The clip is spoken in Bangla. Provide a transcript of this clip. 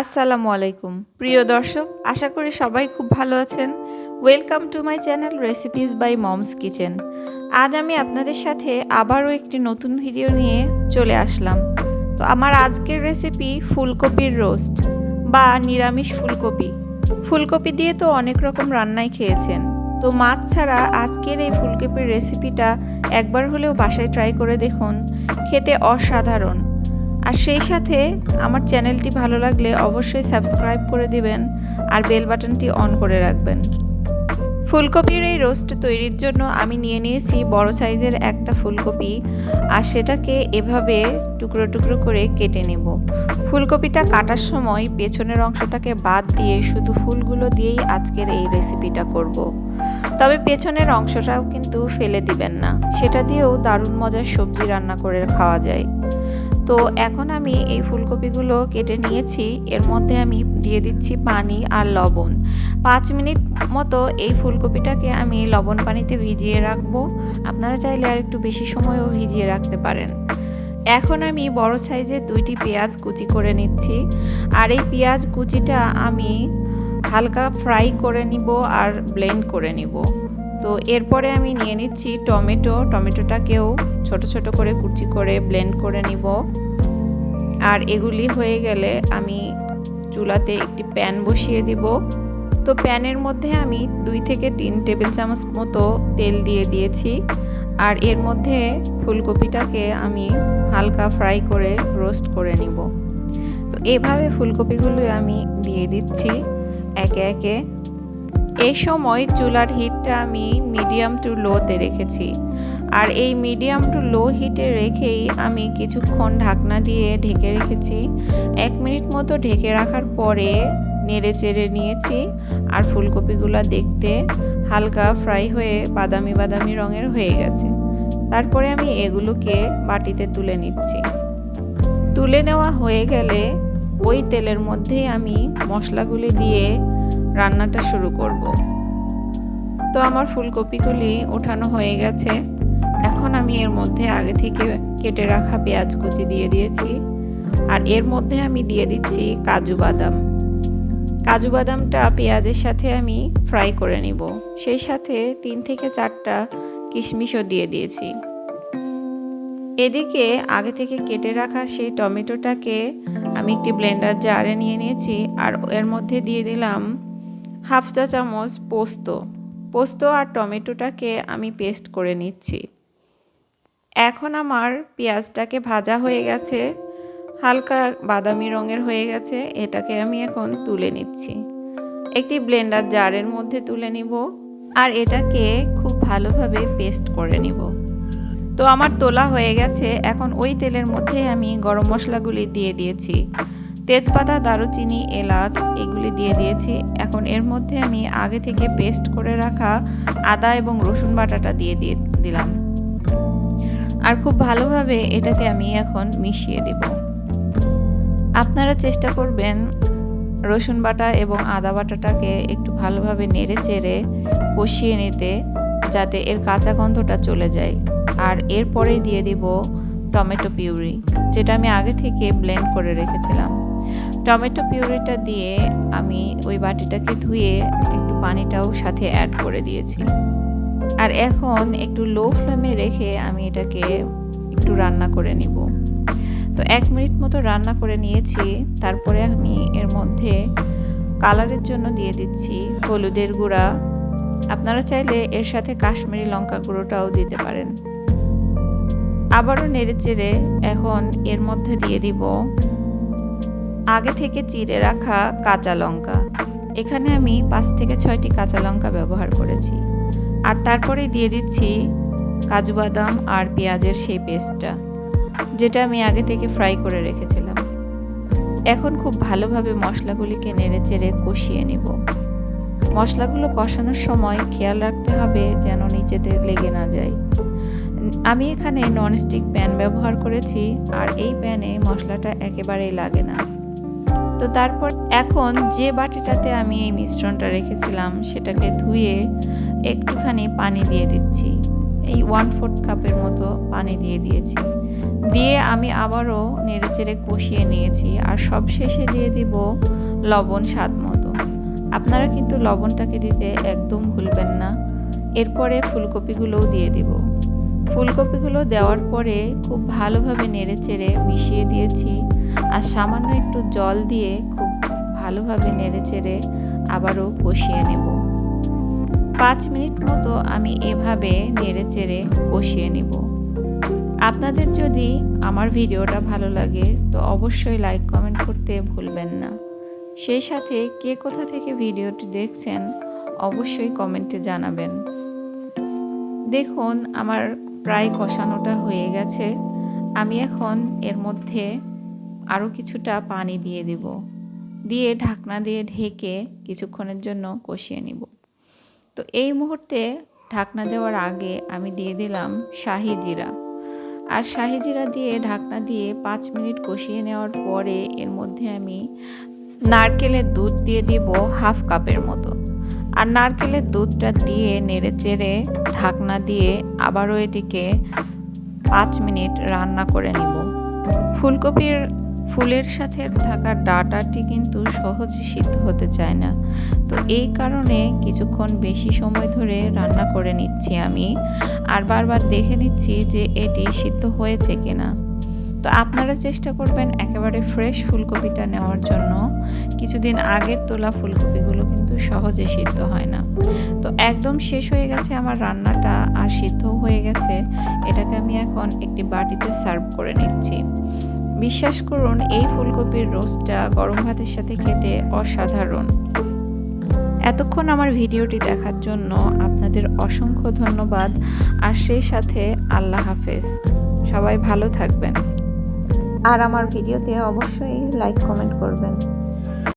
আসসালামু আলাইকুম। প্রিয় দর্শক, আশা করি সবাই খুব ভালো আছেন। Welcome to my channel recipes by mom's kitchen আজ আমি আপনাদের সাথে আবারও একটি নতুন ভিডিও নিয়ে চলে আসলাম। তো আমার আজকের রেসিপি ফুলকপির রোস্ট বা নিরামিষ ফুলকপি। ফুলকপি দিয়ে তো অনেক রকম রান্নাই খেয়েছেন। তো মাছ ছাড়া আজকের এই ফুলকপির রেসিপিটা একবার হলেও বাসায় ট্রাই করে দেখুন। খেতে অসাধারণ। আর সেই সাথে আমার চ্যানেলটি ভালো লাগলে অবশ্যই সাবস্ক্রাইব করে দিবেন আর বেল বাটনটি অন করে রাখবেন। ফুলকপির এই রোস্ট তৈরির জন্য আমি নিয়ে নিয়েছি বড় সাইজের একটা ফুলকপি আর সেটাকে এভাবে টুকরো টুকরো করে কেটে নেব। ফুলকপিটা কাটার সময় পেছনের অংশটাকে বাদ দিয়ে শুধু ফুলগুলো দিয়েই আজকের এই রেসিপিটা করব। তবে পেছনের অংশটাও কিন্তু ফেলে দিবেন না, সেটা দিয়েও দারুণ মজার সবজি রান্না করে খাওয়া যায়। তো এখন আমি এই ফুলকপিগুলো কেটে নিয়েছি। এর মধ্যে আমি দিয়ে দিচ্ছি পানি আর লবণ। পাঁচ মিনিট মতো এই ফুলকপিটাকে আমি লবণ পানিতে ভিজিয়ে রাখব। আপনারা চাইলে আর একটু বেশি সময়ও ভিজিয়ে রাখতে পারেন। এখন আমি বড় সাইজের দুইটি পেঁয়াজ কুচি করে নিচ্ছি। আর এই পেঁয়াজ কুচিটা আমি হালকা ফ্রাই করে নিব আর ব্লেন্ড করে নিব। তো এরপরে আমি নিয়ে নিচ্ছি টমেটো। টমেটোটাকেও ছোট ছোট করে কুচি করে ব্লেন্ড করে নিব। আর এগুলি হয়ে গেলে আমি চুলাতে একটি প্যান বসিয়ে দিব। তো প্যানের মধ্যে আমি দুই থেকে তিন টেবিল চামচ মতো তেল দিয়ে দিয়েছি। আর এর মধ্যে ফুলকপিটাকে আমি হালকা ফ্রাই করে রোস্ট করে নিব। তো এভাবে ফুলকপিগুলো আমি দিয়ে দিচ্ছি একে একে। এই সময় চুলার হিটটা আমি মিডিয়াম টু লোতে রেখেছি। আর এই মিডিয়াম টু লো হিটে রেখেই আমি কিছুক্ষণ ঢাকনা দিয়ে ঢেকে রেখেছি। এক মিনিট মতো ঢেকে রাখার পরে নেড়ে চেড়ে নিয়েছি আর ফুলকপিগুলো দেখতে হালকা ফ্রাই হয়ে বাদামি বাদামি রঙের হয়ে গেছে। তারপরে আমি এগুলোকে বাটিতে তুলে নিচ্ছি। তুলে নেওয়া হয়ে গেলে ওই তেলের মধ্যেই আমি মশলাগুলি দিয়ে রান্নাটা শুরু করব। তো আমার ফুলকপিগুলি ওঠানো হয়ে গেছে। এখন আমি এর মধ্যে আগে থেকে কেটে রাখা পেঁয়াজ কুচি দিয়ে দিয়েছি। আর এর মধ্যে আমি দিয়ে দিচ্ছি কাজু বাদাম। কাজু বাদামটা পেঁয়াজের সাথে আমি ফ্রাই করে নিব। সেই সাথে তিন থেকে চারটা কিশমিশও দিয়ে দিয়েছি। এদিকে আগে থেকে কেটে রাখা সেই টমেটোটাকে আমি একটি ব্লেন্ডার জারে নিয়ে নিয়েছি। আর এর মধ্যে দিয়ে দিলাম হাফ চা চামচ পোস্ত। পোস্ত আর টমেটোটাকে আমি পেস্ট করে নিচ্ছি। এখন আমার পেঁয়াজটাকে ভাজা হয়ে গেছে। হালকা বাদামি রঙের হয়ে গেছে। এটাকে আমি এখন তুলে নিচ্ছি। একটি ব্লেন্ডার জারের মধ্যে তুলে নিব আর এটাকে খুব ভালোভাবে পেস্ট করে নিব। তো আমার তোলা হয়ে গেছে। এখন ওই তেলের মধ্যে আমি গরম মশলাগুলি দিয়ে দিয়েছি। তেজপাতা, দারুচিনি, এলাচ এগুলি দিয়ে দিয়েছি। এখন এর মধ্যে আমি আগে থেকে পেস্ট করে রাখা আদা এবং রসুন বাটাটা দিয়ে দিয়ে দিলাম। আর খুব ভালোভাবে এটাকে আমি এখন মিশিয়ে দেব। আপনারা চেষ্টা করবেন রসুন বাটা এবং আদা বাটাটাকে একটু ভালোভাবে নেড়ে চেড়ে কষিয়ে নিতে, যাতে এর কাঁচা গন্ধটা চলে যায়। আর এরপরে দিয়ে দিব টমেটো পিউরি, যেটা আমি আগে থেকে ব্লেন্ড করে রেখেছিলাম। টমেটো পিউরিটা দিয়ে আমি ওই বাটিটাকে ধুয়ে একটু পানিটাও সাথে অ্যাড করে দিয়েছি। আর এখন একটু লো ফ্লেমে রেখে আমি এটাকে একটু রান্না করে নিব। তো এক মিনিট মতো রান্না করে নিয়েছি, তারপরে আমি এর মধ্যে কালারের জন্য দিয়ে দিচ্ছি হলুদের গুঁড়া। আপনারা চাইলে এর সাথে কাশ্মীরি লঙ্কা গুঁড়োটাও দিতে পারেন। আবারও নেড়ে চেড়ে এখন এর মধ্যে দিয়ে দিব আগে থেকে চিড়ে রাখা কাঁচা লঙ্কা। এখানে আমি পাঁচ থেকে ছয়টি কাঁচা লঙ্কা ব্যবহার করেছি। আর তারপরে দিয়ে দিচ্ছি কাজু বাদাম আর পেঁয়াজের সেই পেস্টটা, যেটা আমি আগে থেকে ফ্রাই করে রেখেছিলাম। এখন খুব ভালোভাবে মশলাগুলিকে নেড়ে চেড়ে কষিয়ে নেব। মশলাগুলো কষানোর সময় খেয়াল রাখতে হবে যেন নিচেতে লেগে না যায়। আমি এখানে ননস্টিক প্যান ব্যবহার করেছি, আর এই প্যানে মশলাটা একেবারেই লাগে না। তো তারপর এখন যে বাটিটাতে আমি এই মিশ্রণটা রেখেছিলাম, সেটাকে ধুয়ে একটুখানি পানি দিয়ে দিচ্ছি। এই ওয়ান ফোর্থ কাপের মতো পানি দিয়ে দিয়েছি। দিয়ে আমি আবারও নেড়েচেড়ে কষিয়ে নিয়েছি আর সব শেষে দিয়ে দিব লবণ স্বাদ মতো। আপনারা কিন্তু লবণটাকে দিতে একদম ভুলবেন না। এরপরে ফুলকপিগুলোও দিয়ে দিব। ফুলকপিগুলো দেওয়ার পরে খুব ভালোভাবে নেড়েচেড়ে মিশিয়ে দিয়েছি। আর সামান্য একটু জল দিয়ে খুব ভালোভাবে নেড়েচেড়ে আবারও কষিয়ে নেব। পাঁচ মিনিট মতো আমি এভাবে নেড়েচেড়ে কষিয়ে নেব। আপনাদের যদি আমার ভিডিওটা ভালো লাগে, তো অবশ্যই লাইক, কমেন্ট করতে ভুলবেন না। সেই সাথে কে কোথা থেকে ভিডিওটি দেখছেন, অবশ্যই কমেন্টে জানাবেন। দেখুন, আমার প্রায় কষানোটা হয়ে গেছে। আমি এখন এর মধ্যে আরও কিছুটা পানি দিয়ে দেব। দিয়ে ঢাকনা দিয়ে ঢেকে কিছুক্ষণের জন্য কষিয়ে নিব। তো এই মুহূর্তে ঢাকনা দেওয়ার আগে আমি দিয়ে দিলাম শাহি জিরা। আর শাহি জিরা দিয়ে ঢাকনা দিয়ে পাঁচ মিনিট কষিয়ে নেওয়ার পরে এর মধ্যে আমি নারকেলের দুধ দিয়ে দিব হাফ কাপের মতো। আর নারকেলের দুধটা দিয়ে নেড়ে চেড়ে ঢাকনা দিয়ে আবারও এটিকে পাঁচ মিনিট রান্না করে নিব। ফুলকপির ফুলের সাথে থাকা ডাটাটি কিন্তু সহজে সিদ্ধ হতে চায় না। তো এই কারণে কিছুক্ষণ বেশি সময় ধরে রান্না করে নিচ্ছি আমি আর বারবার দেখে নিচ্ছি যে এটি সিদ্ধ হয়েছে কিনা। তো আপনারা চেষ্টা করবেন একেবারে ফ্রেশ ফুলকপিটা নেওয়ার জন্য। কিছুদিন আগের তোলা ফুলকপিগুলো কিন্তু সহজে সিদ্ধ হয় না। তো একদম শেষ হয়ে গেছে আমার রান্নাটা আর সিদ্ধও হয়ে গেছে। এটাকে আমি এখন একটি বাটিতে সার্ভ করে নিচ্ছি। বিশ্বাস করুন, এই ফুলকপির রোস্টটা গরম ভাতের সাথে খেতে অসাধারণ। এতক্ষণ আমার ভিডিওটি দেখার জন্য আপনাদের অসংখ্য ধন্যবাদ, আর সেই সাথে আল্লাহ হাফেজ। সবাই ভালো থাকবেন। আর আমার ভিডিওতে অবশ্যই লাইক, কমেন্ট করবেন।